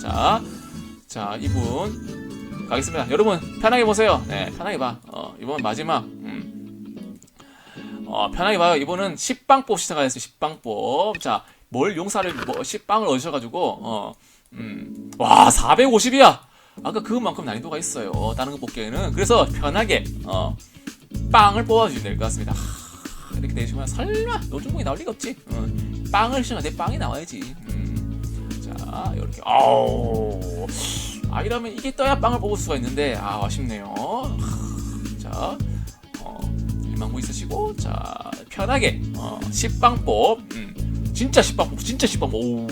자, 자 이분 가겠습니다. 여러분 편하게 보세요. 네, 편하게 봐. 어, 이번 마지막. 음. 어, 편하게 봐요. 이분은 10방법 시작하였어요. 10방법. 자, 뭘 용사를 뭐 10방을 얻으셔가지고 어, 음, 와 450이야. 아까 그만큼 난이도가 있어요. 다른 거 뽑기에는 그래서 편하게 어, 빵을 뽑아주시면 될 것 같습니다. 하, 이렇게 되시면 설마 노중공이 나올 리가 없지. 어, 빵을 시면 내 빵이 나와야지. 음, 자 이렇게 아우 아 이러면 이게 떠야 빵을 뽑을 수가 있는데 아 아쉽네요. 하, 자 어, 일망무 있으시고 자 편하게 어, 10방법 음, 진짜 10방법 진짜 10방법 오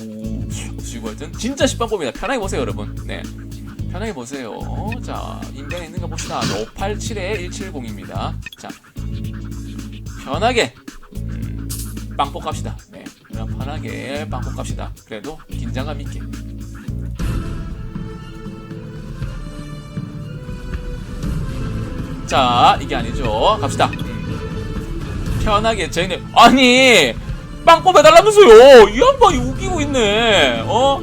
없으시고 하여튼 진짜 10방법입니다. 편하게 보세요 여러분. 네. 편하게 보세요. 자, 인벤에 있는 거 봅시다. 587에 170입니다. 자, 편하게 음, 빵뻑 갑시다. 네, 그냥 편하게 빵뻑 갑시다. 그래도 긴장감 있게. 자, 이게 아니죠. 갑시다. 음, 편하게 저희는 아니 빵 뽑아달라면서요. 이 양반이 우기고 있네. 어?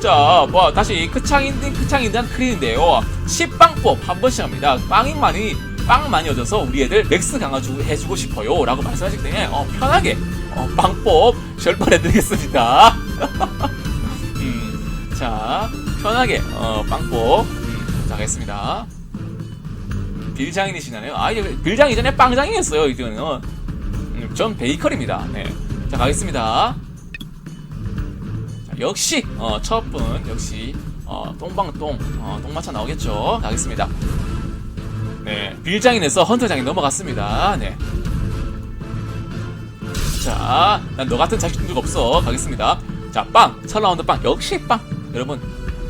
자, 뭐 다시 크창인데 크창인단 크린인데요. 10빵법 한 번씩 합니다. 빵이 많이 빵 많이 얻어서 우리 애들 맥스 강화 주, 해주고 싶어요 라고 말씀하시기 때문에 어, 편하게 어, 빵법 절반해드리겠습니다. 음, 자, 편하게 어, 빵법 음, 자, 가겠습니다. 빌장인이시나요? 아, 이제 빌장 이전에 빵장이었어요. 이거는 어, 음, 전 베이커리입니다. 네, 자 가겠습니다. 자, 역시 어, 첫 분 역시 어, 똥방똥 어, 똥마차 나오겠죠. 가겠습니다. 네, 빌장인에서 헌터장이 넘어갔습니다. 네. 자, 난 너 같은 자식들도 없어. 가겠습니다. 자, 빵. 첫 라운드 빵. 역시 빵. 여러분,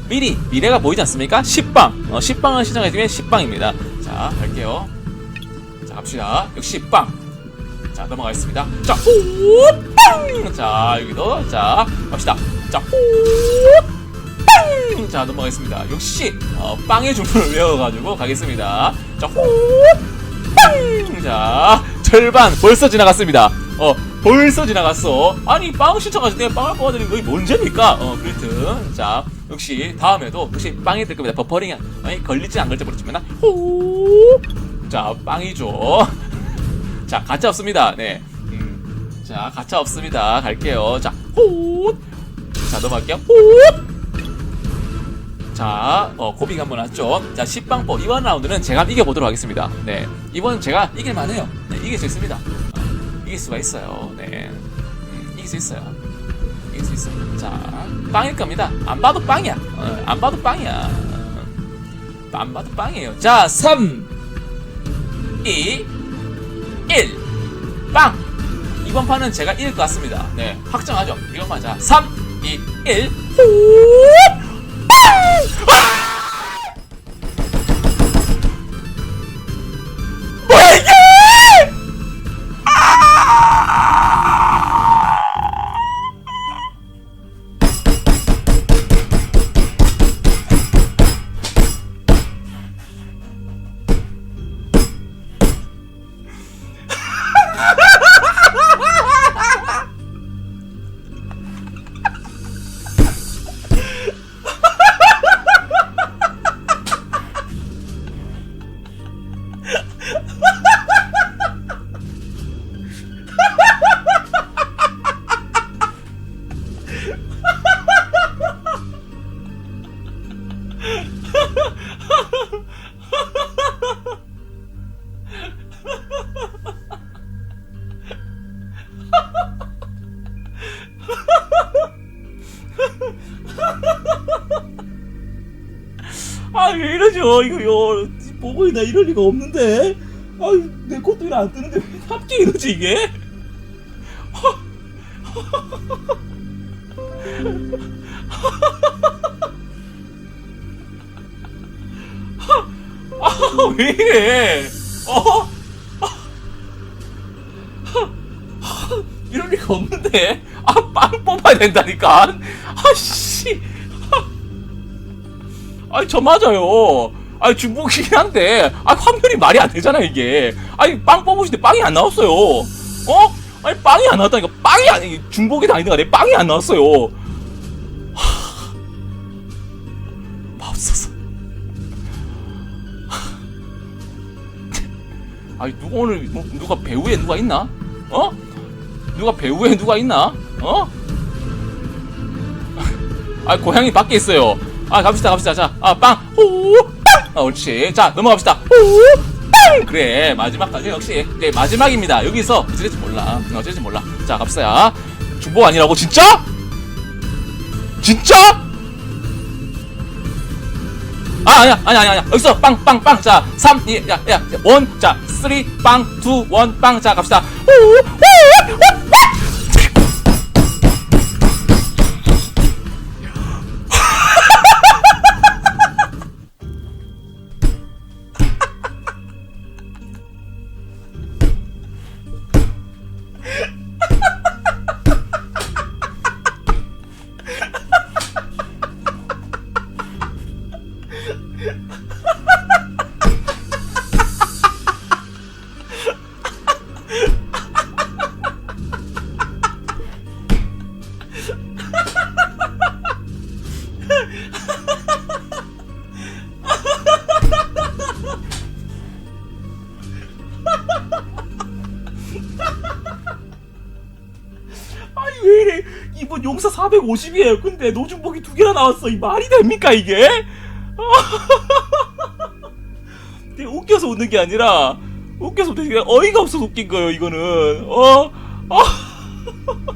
미리 미래가 보이지 않습니까? 10빵. 어, 10빵을 시작해주면 10빵입니다. 자, 갈게요. 자, 갑시다. 역시 빵. 자, 넘어가겠습니다. 자, 호, 빵! 자, 여기도, 자, 갑시다. 자, 호, 빵! 자, 넘어가겠습니다. 역시, 어, 빵의 주문을 외워가지고 가겠습니다. 자, 호, 빵! 자, 절반 벌써 지나갔습니다. 어, 벌써 지나갔어. 아니, 빵 신청하실 때 빵을 뽑아드리는 거이 뭔 죄입니까? 어, 그렇든. 자, 역시 다음에도 역시 빵이 될 겁니다. 버퍼링이 아니, 걸릴지 안 걸릴지 모르지만, 호! 자, 빵이죠. 자, 가짜 없습니다. 네. 음, 자, 가짜 없습니다. 갈게요. 자, 호! 자, 넘어갈게요. 호! 자, 어, 고비가 한번 왔죠. 자, 10방법. 이번 라운드는 제가 이겨보도록 하겠습니다. 네. 이번 제가 이길만 해요. 네, 이길 수 있습니다. 어, 이길 수가 있어요. 네. 음, 이길 수 있어요. 이길 수 있어요. 자, 빵일 겁니다. 안 봐도 빵이야. 어, 안 봐도 빵이야. 어, 안 봐도 빵이에요. 자, 3, 2, 1. 빵! 이번 판은 제가 이길 것 같습니다. 네, 확정하죠. 이것만 자, 3, 2, 1. 호! 뭐 아 왜 이러죠? 이거요 보고 있나 이럴 리가 없는데 아내 것도 일안 뜨는데 왜 갑자기 이러지 이게? 아왜 이래? 어? 이럴 리가 없는데? 아빵 뽑아야 된다니까. 아씨. 아니 저 맞아요. 아 중복이긴 뭐 한데? 아 화면이 말이 안 되잖아 이게. 아니 빵 뽑으시는데 빵이 안 나왔어요. 어? 아니 빵이 안 나왔다니까. 빵이 안 중복이 다니다가 내 빵이 안 나왔어요. 하... 맙소사. 아니 누가 오늘 뭐, 누가 배우에 누가 있나? 어? 누가 배우에 누가 있나? 어? 아 고양이 밖에 있어요. 아 갑시다 갑시다. 자아빵호 아, 옳지. 자, 넘어갑시다. 그래, 마지막까지 역시. 네, 마지막입니다. 여기서 어찌될지 몰라. 음, 어찌될지 몰라. 자, 갑시다. 중복 아니라고, 진짜? 진짜? 아, 아니야, 아니야, 아니야, 아니야. 여기서 빵, 빵, 빵. 자, 3, 2, 야, 야, 1, 자, 3, 빵, 2, 1, 빵. 자, 갑시다. 우, 우, 1번 용사 450이에요. 근데 노중복이 두 개나 나왔어. 이 말이 됩니까 이게? 되게 웃겨서 웃는 게 아니라 웃겨서 되게 어이가 없어서 웃긴 거예요. 이거는 어. 어?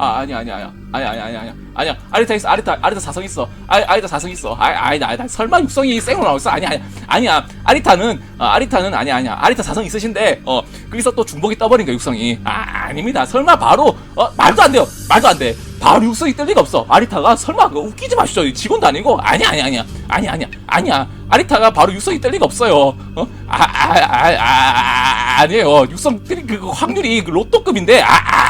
아 아니 아니 아니 아니 아니 아니 아니 아니야 아리타 있어 아리타 아리타 사성 있어. 아리 아리타 사성 있어. 아 아니 아니 설마 육성이 생으로 나올 있어? 아니 아니 아니야 아리타는 아, 아리타는 아니 아니야. 아리타 사성 있으신데 어 거기서 또 중복이 떠버린 거야 육성이. 아 아닙니다. 설마 바로 어 말도 안 돼요. 말도 안 돼. 바로 육성이 뜰 리가 없어. 아리타가 설마 웃기지 마시죠 직원도 아니고. 아니 아니 아니야. 아니 아니야. 아니야. 아리타가 바로 육성이 뜰 리가 없어요. 어아아아 아, 아, 아, 아, 아니에요. 육성 뜰그 그 확률이 그 로또급인데 아, 아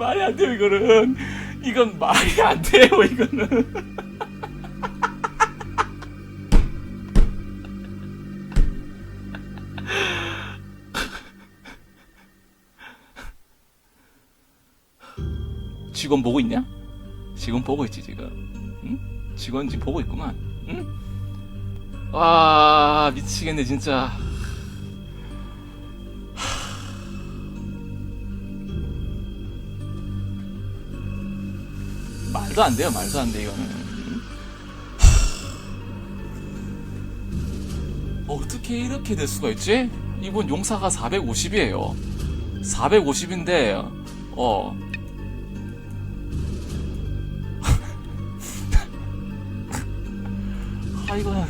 말이 안 돼요 이거는 이건 말이 안 돼요 이거는 직원 보고 있냐? 직원 보고 있지 지금 응? 직원 지금 보고 있구만 응? 와 미치겠네 진짜 말도 안 돼요, 말도 안 돼, 이거는. 하... 어떻게 이렇게 될 수가 있지? 이분 용사가 450이에요. 450인데, 어. 아, 이거,